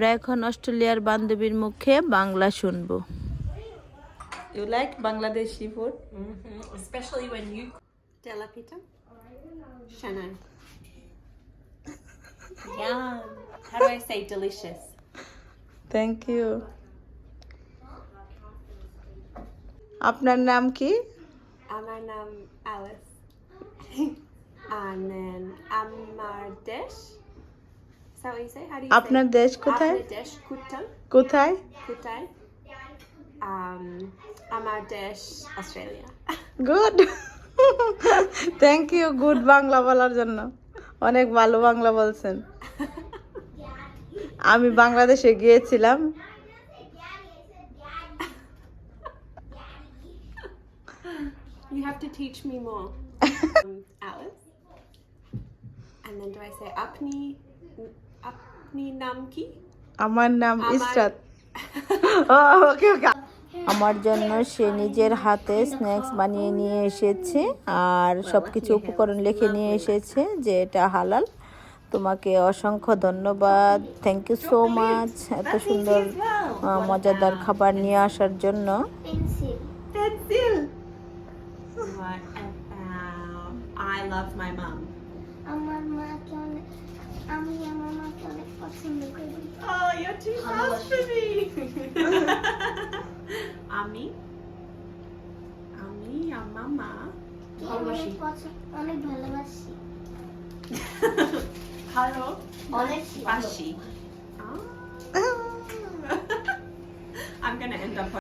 আমরা এখন অস্ট্রেলিয়ার বান্ধবীর মুখে বাংলা শুনব। You like Bangladeshi food specially when you tela pitha শানান yum how thank you আপনার নাম কি? আমার নাম অ্যালিস and then amardesh. আপনার দেশ কোথায়? দেশ কোথায়? কোথায় আমার দেশ Australia good thank you good Bangla বলার জন্য। অনেক ভালো বাংলা বলছেন। আমি বাংলাদেশে গিয়েছিলাম। You have to Apni Namki? আমার নাম ইসরাত। ওকে ওকে। আমার জন্য সে নিজের হাতে স্ন্যাক্স বানিয়ে নিয়ে এসেছে আর সব কিছু উপকরণ লিখে নিয়ে এসেছে যে এটা হালাল। তোমাকে অসংখ্য ধন্যবাদ। থ্যাংক ইউ সো মাচ এত সুন্দর মজাদার খাবার নিয়ে আসার জন্য। I love my? আমার মাকে আমি আমার you're too for me. আমি আমি আমার মা ভালোবাসি অনেক I'm gonna end up